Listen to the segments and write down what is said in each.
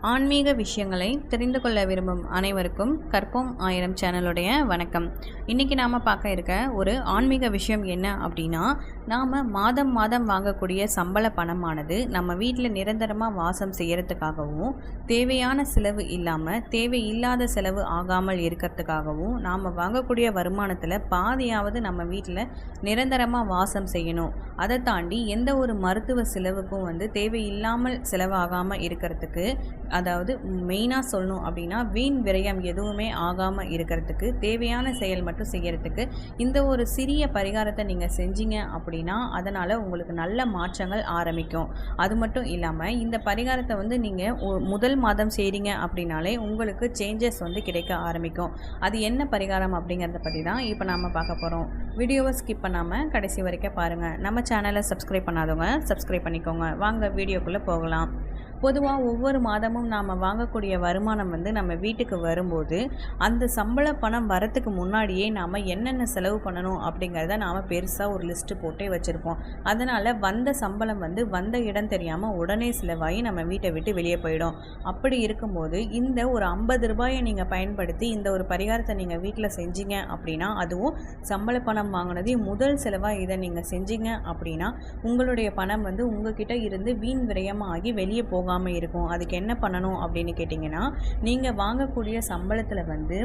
ஆன்மீக விஷயங்களை தெரிந்து கொள்ள விரும்பும் அனைவருக்கும் கற்போம் ஆயிரம் சேனலுடைய வணக்கம். இன்றைக்கி நாம் பார்க்க இருக்க ஒரு ஆன்மீக விஷயம் என்ன அப்படின்னா நாம் மாதம் மாதம் வாங்கக்கூடிய சம்பள பணமானது நம்ம வீட்டில் நிரந்தரமாக வாசம் செய்கிறதுக்காகவும் தேவையான செலவு இல்லாமல் தேவையில்லாத செலவு ஆகாமல் இருக்கிறதுக்காகவும் நாம் வாங்கக்கூடிய வருமானத்தில் பாதியாவது நம்ம வீட்டில் நிரந்தரமாக வாசம் செய்யணும். அதை தாண்டி எந்த ஒரு மருத்துவ செலவுக்கும் வந்து தேவையில்லாமல் செலவாகாமல் இருக்கிறதுக்கு அதாவது மெயினாக சொல்லணும் அப்படின்னா வீண் விரயம் எதுவுமே ஆகாமல் இருக்கிறதுக்கு தேவையான செயல் மட்டும் செய்கிறதுக்கு இந்த ஒரு சிறிய பரிகாரத்தை நீங்கள் செஞ்சீங்க அப்படின்னா அதனால் உங்களுக்கு நல்ல மாற்றங்கள் ஆரம்பிக்கும். அது மட்டும் இல்லாமல் இந்த பரிகாரத்தை வந்து நீங்கள் முதல் மாதம் செய்கிறீங்க அப்படின்னாலே உங்களுக்கு சேஞ்சஸ் வந்து கிடைக்க ஆரம்பிக்கும். அது என்ன பரிகாரம் அப்படிங்கிறத பற்றி தான் இப்போ நாம் பார்க்க போகிறோம் வீடியோவை ஸ்கிப் பண்ணாமல் கடைசி வரைக்கும் பாருங்கள் நம்ம சேனலை சப்ஸ்கிரைப் பண்ணாதவங்க சப்ஸ்கிரைப் பண்ணிக்கோங்க. வாங்க வீடியோக்குள்ளே போகலாம். பொதுவாக ஒவ்வொரு மாதமும் நாம் வாங்கக்கூடிய வருமானம் வந்து நம்ம வீட்டுக்கு வரும்போது அந்த சம்பள பணம் வரத்துக்கு முன்னாடியே நாம் என்னென்ன செலவு பண்ணணும் அப்படிங்கிறத நாம் பெருசாக ஒரு லிஸ்ட்டு போட்டே வச்சுருப்போம். அதனால் வந்த சம்பளம் வந்து வந்த இடம் தெரியாமல் உடனே செலவாகி நம்ம வீட்டை விட்டு வெளியே போயிடும். அப்படி இருக்கும்போது இந்த ஒரு ஐம்பது ரூபாயை நீங்கள் பயன்படுத்தி இந்த ஒரு பரிகாரத்தை நீங்கள் வீட்டில் செஞ்சீங்க அப்படின்னா அதுவும் சம்பள பணம் வாங்கினதே முதல் செலவாக இதை நீங்கள் செஞ்சீங்க அப்படின்னா உங்களுடைய பணம் வந்து உங்ககிட்ட இருந்து வீண் விரயமாகி வெளியே போக போகாமல் இருக்கும். அதுக்கு என்ன பண்ணணும் அப்படின்னு கேட்டிங்கன்னா நீங்கள் வாங்கக்கூடிய சம்பளத்தில் வந்து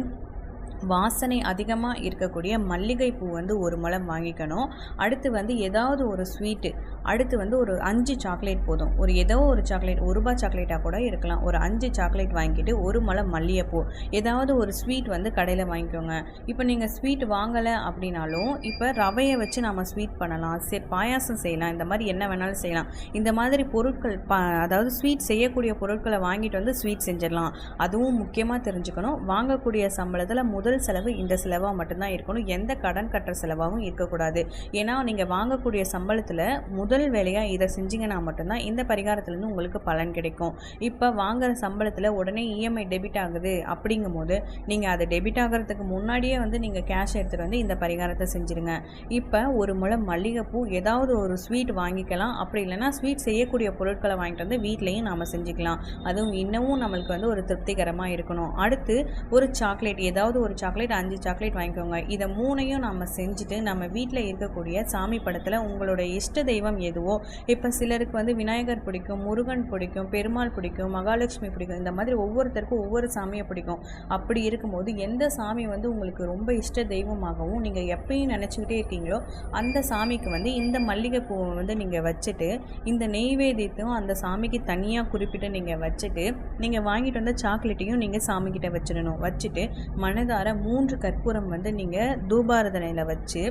வாசனை அதிகமாக இருக்கக்கூடிய மல்லிகை பூ வந்து ஒரு முளம் வாங்கிக்கணும். அடுத்து வந்து ஏதாவது ஒரு ஸ்வீட்டு. அடுத்து வந்து ஒரு அஞ்சு சாக்லேட் போதும். ஒரு ஏதோ ஒரு சாக்லேட் ஒரு ரூபா சாக்லேட்டாக கூட இருக்கலாம். ஒரு அஞ்சு சாக்லேட் வாங்கிட்டு ஒரு முளம் மல்லிகைப்பூ. ஏதாவது ஒரு ஸ்வீட் வந்து கடையில் வாங்கிக்கோங்க. இப்போ நீங்கள் ஸ்வீட் வாங்கலை அப்படின்னாலும் இப்போ ரவையை வச்சு நம்ம ஸ்வீட் பண்ணலாம். சே பாயாசம் செய்யலாம். இந்த மாதிரி என்ன வேணாலும் செய்யலாம். இந்த மாதிரி பொருட்கள் ப அதாவது ஸ்வீட் செய்யக்கூடிய பொருட்களை வாங்கிட்டு வந்து ஸ்வீட் செஞ்சிடலாம். அதுவும் முக்கியமாக தெரிஞ்சுக்கணும். வாங்கக்கூடிய சம்பளத்தில் முதல் முதல் செலவு இந்த செலவாக மட்டும்தான் இருக்கணும். எந்த கடன் கட்டுற செலவாகவும் இருக்கக்கூடாது. ஏன்னா நீங்கள் வாங்கக்கூடிய சம்பளத்தில் முதல் வேலையாக இதை செஞ்சிங்கன்னா மட்டும்தான் இந்த பரிகாரத்துலேருந்து உங்களுக்கு பலன் கிடைக்கும். இப்போ வாங்குகிற சம்பளத்தில் உடனே இஎம்ஐ டெபிட் ஆகுது அப்படிங்கும் போது நீங்கள் அதை டெபிட் ஆகிறதுக்கு முன்னாடியே வந்து நீங்கள் கேஷ் எடுத்துகிட்டு வந்து இந்த பரிகாரத்தை செஞ்சுருங்க. இப்போ ஒரு முளம் மல்லிகைப்பூ ஏதாவது ஒரு ஸ்வீட் வாங்கிக்கலாம். அப்படி இல்லைனா ஸ்வீட் செய்யக்கூடிய பொருட்களை வாங்கிட்டு வந்து வீட்லேயும் நாம் செஞ்சுக்கலாம். அதுவும் இன்னமும் நம்மளுக்கு வந்து ஒரு திருப்திகரமாக இருக்கணும். அடுத்து ஒரு சாக்லேட் ஏதாவது ஒரு சாக்லேட் அஞ்சு சாக்லேட் வாங்கிக்கோங்க. இதை மூணையும் நம்ம செஞ்சுட்டு நம்ம வீட்டில் இருக்கக்கூடிய சாமி படத்தில் உங்களோட இஷ்ட தெய்வம் எதுவோ இப்போ சிலருக்கு வந்து விநாயகர் பிடிக்கும் முருகன் பிடிக்கும் பெருமாள் பிடிக்கும் மகாலட்சுமி பிடிக்கும் இந்த மாதிரி ஒவ்வொருத்தருக்கும் ஒவ்வொரு சாமியை பிடிக்கும். அப்படி இருக்கும்போது எந்த சாமி வந்து உங்களுக்கு ரொம்ப இஷ்ட தெய்வமாகவும் நீங்கள் எப்பயும் நினச்சிக்கிட்டே இருக்கீங்களோ அந்த சாமிக்கு வந்து இந்த மல்லிகை பூவை வந்து நீங்கள் வச்சுட்டு இந்த நெய்வேதியத்தையும் அந்த சாமிக்கு தனியாக குறிப்பிட்டு நீங்கள் வச்சுட்டு நீங்கள் வாங்கிட்டு வந்த சாக்லேட்டையும் நீங்கள் சாமிக்கிட்ட வச்சிடணும். வச்சுட்டு மனதார மூன்று கற்பூரம் வந்து நீங்கள் தூபாரதனையில் வச்சு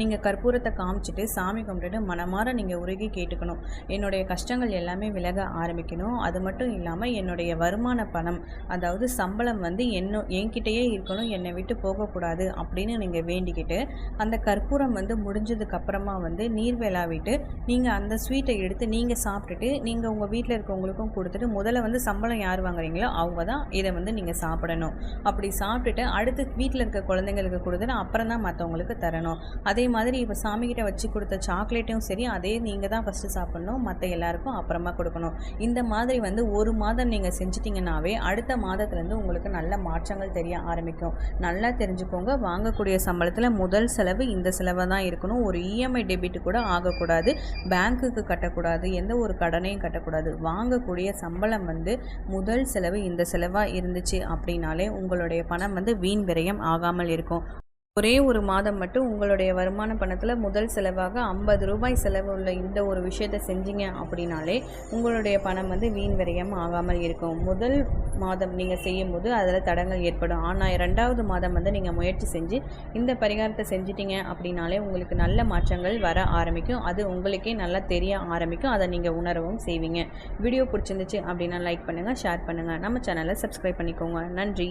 நீங்கள் கற்பூரத்தை காமிச்சிட்டு சாமி கும்பிட்டுட்டு மனமாற நீங்கள் உருகி கேட்டுக்கணும். என்னுடைய கஷ்டங்கள் எல்லாமே விலக ஆரம்பிக்கணும். அது மட்டும் இல்லாமல் என்னுடைய வருமான பணம் அதாவது சம்பளம் வந்து என்ன என்கிட்டயே இருக்கணும் என்னை விட்டு போகக்கூடாது அப்படின்னு நீங்கள் வேண்டிக்கிட்டு அந்த கற்பூரம் வந்து முடிஞ்சதுக்கப்புறமா வந்து நீர் விட்டு நீங்கள் அந்த ஸ்வீட்டை எடுத்து நீங்கள் சாப்பிட்டுட்டு நீங்கள் உங்கள் வீட்டில் இருக்கவங்களுக்கும் கொடுத்துட்டு முதல்ல வந்து சம்பளம் யார் வாங்குறீங்களோ அவங்க தான் இதை வந்து நீங்கள் சாப்பிடணும். அப்படி சாப்பிட்டுட்டு அடுத்து வீட்டில் இருக்க குழந்தைங்களுக்கு கொடுத்துட்டு அப்புறம் தான் மற்றவங்களுக்கு தரணும். அதே மாதிரி இப்போ சாமிக்கிட்ட வச்சு கொடுத்த சாக்லேட்டும் சரி அதே நீங்கள் தான் ஃபஸ்ட்டு சாப்பிட்ணும் மற்ற எல்லாருக்கும் அப்புறமா கொடுக்கணும். இந்த மாதிரி வந்து ஒரு மாதம் நீங்கள் செஞ்சிட்டிங்கனாவே அடுத்த மாதத்துலேருந்து உங்களுக்கு நல்ல மாற்றங்கள் தெரிய ஆரம்பிக்கும். நல்லா தெரிஞ்சுக்கோங்க வாங்கக்கூடிய சம்பளத்தில் முதல் செலவு இந்த செலவை தான் இருக்கணும். ஒரு இஎம்ஐ டெபிட் கூட ஆகக்கூடாது பேங்க்குக்கு கட்டக்கூடாது எந்த ஒரு கடனையும் கட்டக்கூடாது. வாங்கக்கூடிய சம்பளம் வந்து முதல் செலவு இந்த செலவாக இருந்துச்சு அப்படின்னாலே உங்களுடைய பணம் வந்து வீண் விரயம் ஆகாமல் இருக்கும். ஒரே ஒரு மாதம் மட்டும் உங்களுடைய வருமான பணத்தில் முதல் செலவாக ஐம்பது ரூபாய் செலவு உள்ள இந்த ஒரு விஷயத்தை செஞ்சீங்க அப்படின்னாலே உங்களுடைய பணம் வந்து வீண் விரயம் ஆகாமல் இருக்கும். முதல் மாதம் நீங்கள் செய்யும் போது அதில் தடங்கள் ஏற்படும். ஆனால் ரெண்டாவது மாதம் வந்து நீங்கள் முயற்சி செஞ்சு இந்த பரிகாரத்தை செஞ்சிட்டிங்க அப்படின்னாலே உங்களுக்கு நல்ல மாற்றங்கள் வர ஆரம்பிக்கும். அது உங்களுக்கே நல்லா தெரிய ஆரம்பிக்கும். அதை நீங்கள் உணரவும் செய்வீங்க. வீடியோ பிடிச்சிருந்துச்சு அப்படின்னா லைக் பண்ணுங்கள் ஷேர் பண்ணுங்கள் நம்ம சேனலை சப்ஸ்கிரைப் பண்ணிக்கோங்க. நன்றி.